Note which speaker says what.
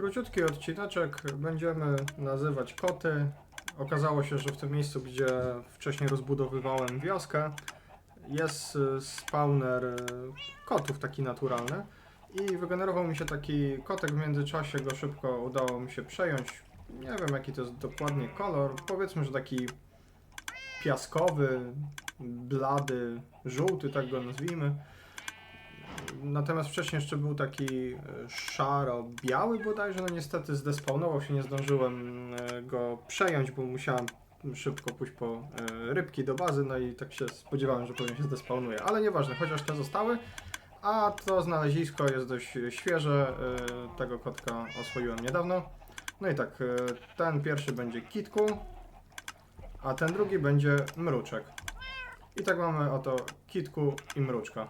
Speaker 1: króciutki odcineczek. Będziemy nazywać koty. Okazało się, że w tym miejscu, gdzie wcześniej rozbudowywałem wioskę, jest y, spawner y, kotów taki naturalny. I wygenerował mi się taki kotek, w międzyczasie go szybko udało mi się przejąć. Nie wiem jaki to jest dokładnie kolor, powiedzmy, że taki piaskowy, blady, żółty, tak go nazwijmy. Natomiast wcześniej jeszcze był taki e, szaro-biały bodajże, no niestety zdespawnował się, nie zdążyłem e, go przejąć, bo musiałem szybko pójść po e, rybki do bazy, no i tak się spodziewałem, że pewnie się zdespawnuje, ale nieważne, chociaż te zostały. A to znalezisko jest dość świeże, tego kotka oswoiłem niedawno. No i tak, ten pierwszy będzie kitku, a ten drugi będzie mruczek. I tak mamy oto kitku i mruczka.